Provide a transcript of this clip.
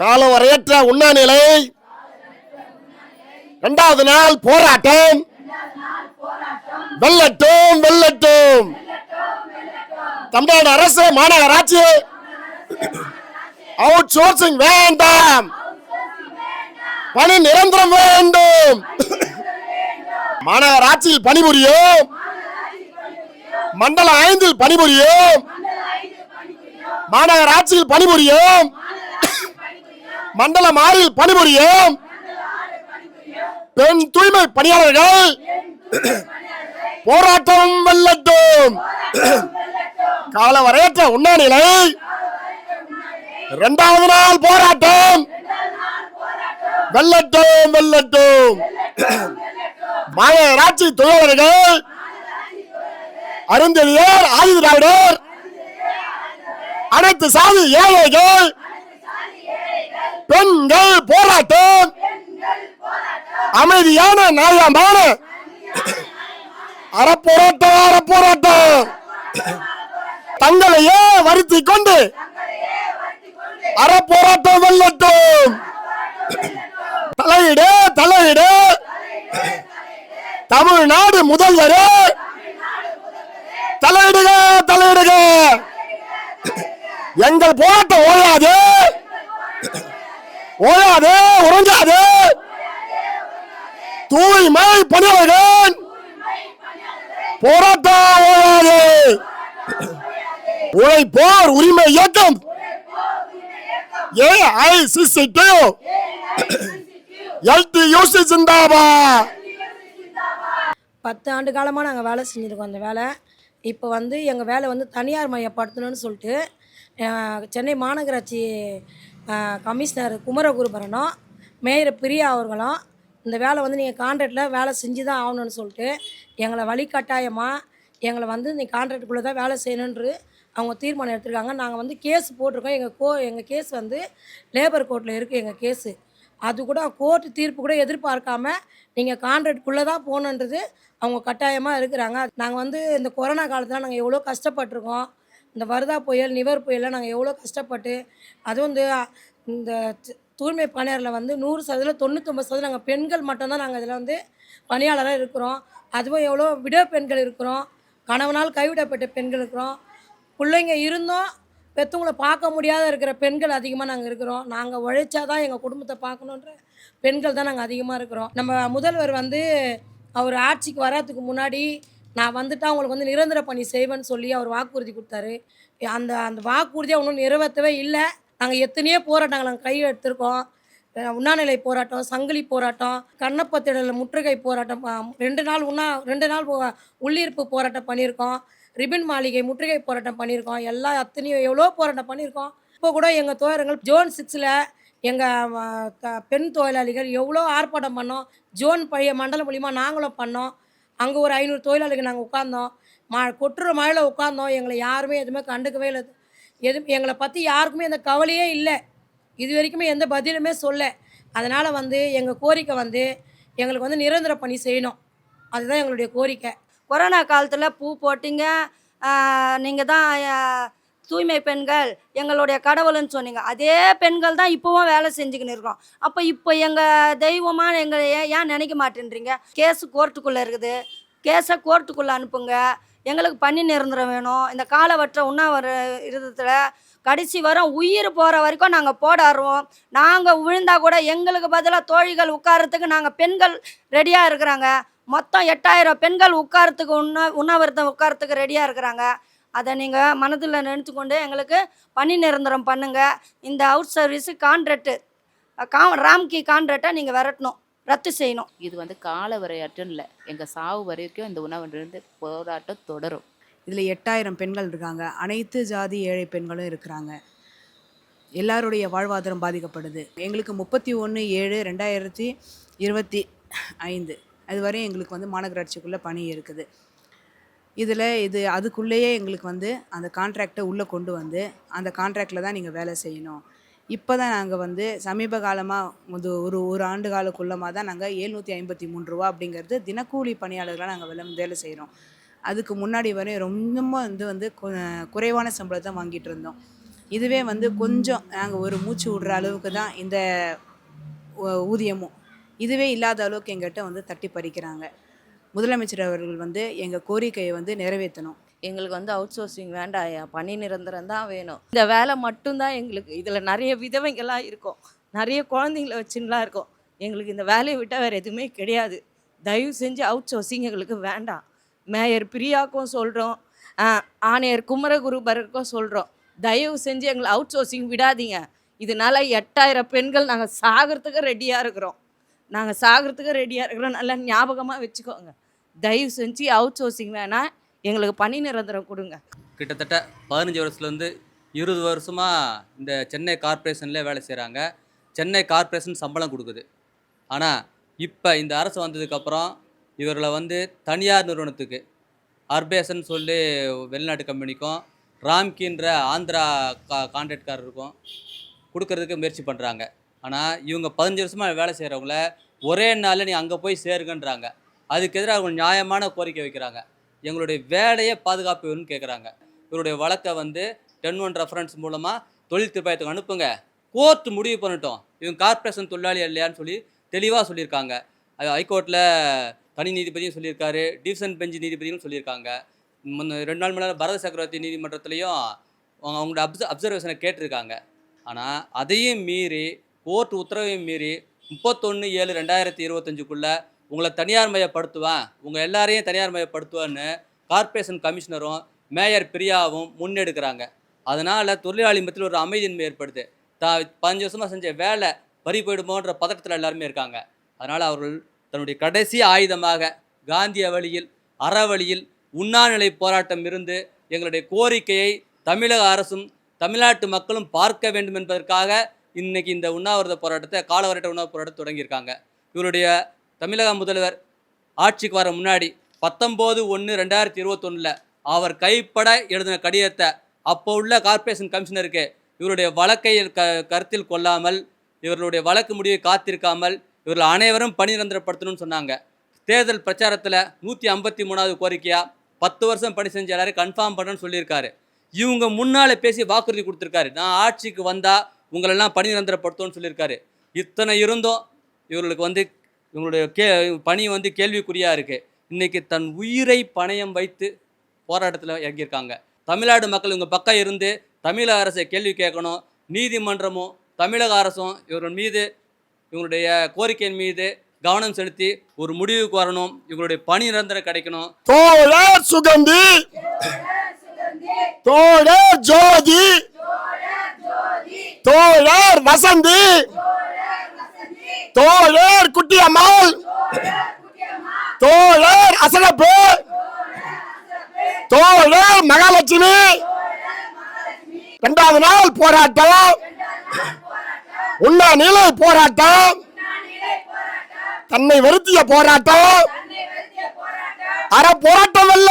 காலவரையற்ற உண்ணாநிலை. இரண்டாவது நாள் போராட்டம். வெல்லட்டும் வெல்லட்டும். தமிழ்நாடு அரசு மாநகராட்சி அவுட் சோர்சிங் வேண்டாம். பணி நிரந்தரம் வேண்டும். மாநகராட்சியில் பணிபுரியும். மண்டல ஐந்தில் பணிபுரியும். மாநகராட்சியில் பணிபுரியும். மண்டலம் ஆறில் பணிபுரியும். பெண் தூய்மை பணியாளர்கள். போராட்டம் வெல்லட்டும். காலவரையற்ற உண்ணாநிலை. இரண்டாவது நாள் போராட்டம். வெல்லட்டும் வெல்லட்டும். மாநகராட்சி தொழிலாளர்கள். அருந்ததியர் ஆயுத திராவிடர் அனைத்து சாதி ஏழைகள். பெண்கள் போராட்டம். அமைதியான நியாயமான அறப்போராட்டம் அறப்போராட்டம். தங்களையே வருத்தி கொண்டு அறப்போராட்டம் வெல்லட்டும். தலையிடு தலையிடு. தமிழ்நாடு முதல்வரே. தலையிடுக தலையிடுக. எங்கள் போராட்டம் ஓயாது. ஓயாது உறங்காது தூய்மை பணியாளர்கள். போராட்டம் ஓயாது. உழைப்போர் உரிமை இயக்கம். ஏஐசிசிடி எல்டியூசி ஜிந்தாபா பத்து ஆண்டு காலமாக நாங்கள் வேலை செஞ்சுருக்கோம் அந்த வேலை. இப்போ வந்து எங்கள் வேலை வந்து தனியார் மையப்படுத்தணும்னு சொல்லிட்டு சென்னை மாநகராட்சி கமிஷனர் குமரகுருபரனும் மேயர் பிரியா அவர்களும். இந்த வேலை வந்து நீங்கள் கான்ட்ராக்டில் வேலை செஞ்சு தான் ஆகணும்னு சொல்லிட்டு எங்களை வழிகட்டாயமாக எங்களை வந்து நீ கான்ட்ராக்டுக்குள்ளே தான் வேலை செய்யணுன்று அவங்க தீர்மானம் எடுத்திருக்காங்க. நாங்கள் வந்து கேஸ் போட்டிருக்கோம். எங்கள் கோ எங்கள் கேஸ் வந்து லேபர் கோர்ட்டில் இருக்குது எங்கள் கேஸு அது கூட கோர்ட்டு தீர்ப்பு கூட எதிர்பார்க்காம நீங்கள் கான்ட்ராக்டுக்குள்ளே தான் போகணுன்றது அவங்க கட்டாயமாக இருக்கிறாங்க. நாங்கள் வந்து இந்த கொரோனா காலத்தில் நாங்கள் எவ்வளோ கஷ்டப்பட்டிருக்கோம். இந்த வருதா புயல் நிவர் புயலில் நாங்கள் எவ்வளோ கஷ்டப்பட்டு அதுவும் வந்து இந்த தூய்மை பணியாளரில் வந்து நூறு சதவீதம் தொண்ணூற்றொம்பது சதவீதம் நாங்கள் பெண்கள் மட்டும்தான் நாங்கள் இதில் வந்து பணியாளராக இருக்கிறோம். அதுவும் எவ்வளோ விட பெண்கள் இருக்கிறோம். கணவனால் கைவிடப்பட்ட பெண்கள் இருக்கிறோம். பிள்ளைங்க இருந்தும் பெற்றவங்களை பார்க்க முடியாத இருக்கிற பெண்கள் அதிகமாக நாங்கள் இருக்கிறோம். நாங்கள் உழைச்சா தான் எங்கள் குடும்பத்தை பார்க்கணுன்ற பெண்கள் தான் நாங்கள் அதிகமாக இருக்கிறோம். நம்ம முதல்வர் வந்து அவர் ஆட்சிக்கு வர்றதுக்கு முன்னாடி நான் வந்துட்டு அவங்களுக்கு வந்து நிரந்தர பணி செய்வேன்னு சொல்லி அவர் வாக்குறுதி கொடுத்தாரு. அந்த அந்த வாக்குறுதியை ஒன்றும் நிறைவேற்றவே இல்லை. நாங்கள் எத்தனையோ போராட்டங்கள் நாங்கள் கையில் எடுத்திருக்கோம். உண்ணாநிலை போராட்டம் சங்கிலி போராட்டம் கண்ணப்பத்திடல முற்றுகை போராட்டம் ரெண்டு நாள் உண்ணா ரெண்டு நாள் உ- உள்ளிருப்பு போராட்டம் பண்ணியிருக்கோம். ரிபின் மாளிகை முற்றுகை போராட்டம் பண்ணியிருக்கோம். எல்லா அத்தனையும் எவ்வளோ போராட்டம் பண்ணியிருக்கோம். இப்போ கூட எங்கள் தோழர்கள் ஜோன் சிக்ஸில் எங்கள் பெண் தொழிலாளிகள் எவ்வளோ ஆர்ப்பாட்டம் பண்ணோம். ஜோன் பழைய மண்டலம் மூலிமா நாங்களும் பண்ணோம். அங்கே ஒரு ஐநூறு தொழிலாளிகள் நாங்கள் உட்காந்தோம் மா கொட்டுற மழையில் உட்காந்தோம் எங்களை யாருமே எதுவுமே கண்டுக்கவே இல்லை. எது எங்களை பற்றி யாருக்குமே எந்த கவலையே இல்லை. இது வரைக்குமே எந்த பதிலுமே சொல்ல. அதனால் வந்து எங்கள் கோரிக்கை வந்து எங்களுக்கு வந்து நிரந்தர பணி செய்யணும். அதுதான் எங்களுடைய கோரிக்கை. கொரோனா காலத்தில் பூ போட்டிங்க. நீங்கள் தான் தூய்மை பெண்கள் எங்களுடைய கடவுள்னு சொன்னீங்க. அதே பெண்கள் தான் இப்போவும் வேலை செஞ்சுக்கின்னு இருக்கோம் அப்போ இப்போ எங்கள் தெய்வமாக எங்களை ஏன் ஏன் நினைக்க மாட்டேன்றீங்க? கேஸு கோர்ட்டுக்குள்ளே இருக்குது. கேஸை கோர்ட்டுக்குள்ளே அனுப்புங்க. எங்களுக்கு பண்ணி நிரந்தரம் வேணும். இந்த காலவற்ற உண்ணாவிர இருதத்தில் கடைசி வரும் உயிர் போகிற வரைக்கும் நாங்கள் போடாடுறோம் நாங்கள் விழுந்தா கூட எங்களுக்கு பதிலாக தோழிகள் உட்காரத்துக்கு நாங்கள் பெண்கள் ரெடியாக இருக்கிறாங்க. மொத்தம் எட்டாயிரம் பெண்கள் உட்காரத்துக்கு உண்ண உண்ணாவிரதம் உட்காரத்துக்கு ரெடியாக இருக்கிறாங்க. அதை நீங்கள் மனதில் நினச்சி கொண்டு எங்களுக்கு பணி நிரந்தரம் பண்ணுங்கள் இந்த அவுட் சர்வீஸு கான்ட்ராக்டு கா ராம்கி கான்ட்ராக்டை நீங்கள் விரட்டணும் ரத்து செய்யணும். இது வந்து கால வரையற்றும் இல்லை. எங்கள் சாவு வரைக்கும் இந்த உணவு போராட்டம் தொடரும். இதில் எட்டாயிரம் பெண்கள் இருக்காங்க. அனைத்து ஜாதி ஏழை பெண்களும் இருக்கிறாங்க. எல்லாருடைய வாழ்வாதாரம் பாதிக்கப்படுது. எங்களுக்கு முப்பத்தி ஒன்று ஏழு ரெண்டாயிரத்தி இருபத்தி ஐந்து. அது வரையும் எங்களுக்கு வந்து மாநகராட்சிக்குள்ளே பணி இருக்குது. இதில் இது அதுக்குள்ளேயே எங்களுக்கு வந்து அந்த கான்ட்ராக்டை உள்ளே கொண்டு வந்து அந்த கான்ட்ராக்டில் தான் நீங்கள் வேலை செய்யணும். இப்போ தான் நாங்கள் வந்து சமீப காலமாக வந்து ஒரு ஒரு ஆண்டு காலக்குள்ளமாக தான் நாங்கள் ஏழ்நூற்றி ஐம்பத்தி மூணு ரூபா அப்படிங்கிறது தினக்கூலி பணியாளர்களாக நாங்கள் வேலை வேலை செய்கிறோம் அதுக்கு முன்னாடி வரையும் ரொம்ப வந்து வந்து குறைவான சம்பளத்தை வாங்கிட்டு இருந்தோம். இதுவே வந்து கொஞ்சம் நாங்கள் ஒரு மூச்சு விடுற அளவுக்கு தான் இந்த ஊதியமும். இதுவே இல்லாத அளவுக்கு எங்கிட்ட வந்து தட்டி பறிக்கிறாங்க. முதலமைச்சர் அவர்கள் வந்து எங்கள் கோரிக்கையை வந்து நிறைவேற்றணும். எங்களுக்கு வந்து அவுட் சோர்சிங் வேண்டாம் பணி நிரந்தரம் தான் வேணும். இந்த வேலை மட்டும்தான் எங்களுக்கு இதில் நிறைய விதவைகளாக இருக்கும். நிறைய குழந்தைங்கள வச்சுலாம் இருக்கும். எங்களுக்கு இந்த வேலையை விட்டால் வேறு எதுவுமே கிடையாது. தயவு செஞ்சு அவுட் சோர்சிங் எங்களுக்கு வேண்டாம். மேயர் பிரியாக்கும் சொல்கிறோம் ஆணையர் குமரகுருபருக்கும் சொல்கிறோம் தயவு செஞ்சு எங்களை அவுட் சோர்சிங் விடாதீங்க. இதனால எட்டாயிரம் பெண்கள் நாங்கள் சாகிறதுக்கு ரெடியாக இருக்கிறோம். நாங்கள் சாகிறதுக்கு ரெடியாக இருக்கிறோம். நல்லா ஞாபகமாக வச்சுக்கோங்க. தயவு செஞ்சு அவுட் சோர்சிங் வேணாம். எங்களுக்கு பணி நிரந்தரம் கொடுங்க. கிட்டத்தட்ட பதினஞ்சு வருஷத்துலேருந்து இருபது வருஷமாக இந்த சென்னை கார்ப்பரேஷன்லேயே வேலை செய்கிறாங்க சென்னை கார்ப்பரேஷன் சம்பளம் கொடுக்குது. ஆனால் இப்போ இந்த அரசு வந்ததுக்கப்புறம் இவர்களை வந்து தனியார் நிறுவனத்துக்கு அர்பேசன் சொல்லி வெளிநாட்டு கம்பெனிக்கும் ராம்கின்ற ஆந்திரா கா கான்ட்ராக்ட்காரருக்கும் கொடுக்கறதுக்கு முயற்சி பண்ணுறாங்க ஆனால் இவங்க பதினஞ்சு வருஷமாக வேலை செய்கிறவங்கள ஒரே நாளில் நீ அங்கே போய் சேருங்கன்றாங்க. அதுக்கு எதிராக அவங்க நியாயமான கோரிக்கை வைக்கிறாங்க. எங்களுடைய வேலையை பாதுகாப்பு வேணும்னு கேட்குறாங்க இவருடைய வழக்கை வந்து டென் ஒன் ரெஃபரன்ஸ் மூலமாக தொழில் திருப்பாயத்துக்கு அனுப்புங்க. கோர்ட் முடிவு பண்ணட்டும். இவங்க கார்ப்பரேஷன் தொழிலாளி இல்லையான்னு சொல்லி தெளிவாக சொல்லியிருக்காங்க. அது ஹைகோர்ட்டில் தனி நீதிபதியும் சொல்லியிருக்காரு. டிவிஷன் பெஞ்ச் நீதிபதியும் சொல்லியிருக்காங்க. முன்ன ரெண்டு நாள் முன்னாடி பரத சக்கரவர்த்தி நீதிமன்றத்துலேயும் அவங்க அவங்களோட அப்ச அப்சர்வேஷனை கேட்டிருக்காங்க. ஆனால் அதையும் மீறி கோர்ட் உத்தரவையும் மீறி முப்பத்தொன்று ஏழு ரெண்டாயிரத்தி இருபத்தஞ்சுக்குள்ளே உங்களை தனியார் மயப்படுத்துவேன் உங்கள் எல்லாரையும் தனியார் மயப்படுத்துவேன்னு கார்ப்பரேஷன் கமிஷனரும் மேயர் பிரியாவும் முன்னெடுக்கிறாங்க. அதனால் தொழிலாளி மத்தியில் ஒரு அமைதியின்மை ஏற்படுது. தா பதினஞ்சு வருஷமாக செஞ்ச வேலை பறி போயிடுமோன்ற பதட்டத்தில் எல்லாருமே இருக்காங்க. அதனால் அவர்கள் தன்னுடைய கடைசி ஆயுதமாக காந்திய வழியில் அறவழியில் உண்ணாநிலை போராட்டம் இருந்து எங்களுடைய கோரிக்கையை தமிழக அரசும் தமிழ்நாட்டு மக்களும் பார்க்க வேண்டும் என்பதற்காக இன்னைக்கு இந்த உண்ணாவிரத போராட்டத்தை காலவரட்ட உணவு போராட்டம் தொடங்கியிருக்காங்க. இவருடைய தமிழக முதல்வர் ஆட்சிக்கு வர முன்னாடி பத்தொம்போது ஒன்று ரெண்டாயிரத்தி இருபத்தொன்னில் அவர் கைப்பட எழுதின கடிதத்தை அப்போ உள்ள கார்ப்பரேஷன் கமிஷனருக்கு இவருடைய வழக்கை க கருத்தில் கொள்ளாமல் இவர்களுடைய வழக்கு முடிவை காத்திருக்காமல் இவர்கள் அனைவரும் பணிநிரந்தரப்படுத்தணும்னு சொன்னாங்க. தேர்தல் பிரச்சாரத்தில் நூற்றி ஐம்பத்தி மூணாவது கோரிக்கையாக பத்து வருஷம் பணி செஞ்ச எல்லாரையும் கன்ஃபார்ம் பண்ணணும்னு சொல்லியிருக்காரு. இவங்க முன்னால் பேசி வாக்குறுதி கொடுத்துருக்காரு. நான் ஆட்சிக்கு வந்தால் உங்களெல்லாம் பணி நிரந்தரப்படுத்தோன்னு சொல்லியிருக்காரு. இத்தனை இருந்தும் இவர்களுக்கு வந்து இவங்களுடைய கே பணி வந்து கேள்விக்குறியாக இருக்குது இன்றைக்கி தன் உயிரை பணயம் வைத்து போராட்டத்தில் இறங்கியிருக்காங்க. தமிழ்நாடு மக்கள் இவங்க பக்கம் இருந்து தமிழக அரசை கேள்வி கேட்கணும் நீதிமன்றமும் தமிழக அரசும் இவர்கள் மீது இவங்களுடைய கோரிக்கையின் மீது கவனம் செலுத்தி ஒரு முடிவுக்கு வரணும் இவங்களுடைய பணி நிரந்தரம் கிடைக்கணும். தோழர் சுகந்தி! தோழர் ஜோதி! தோழர் வசந்தி! தோழர் குட்டியம்மாள் தோழர் அசகப்பு தோழர் மகாலட்சுமி. இரண்டாவது நாள் போராட்டம். உண்ணா நிலை போராட்டம். தன்னை வருத்திய போராட்டம். அற போராட்டம் அல்ல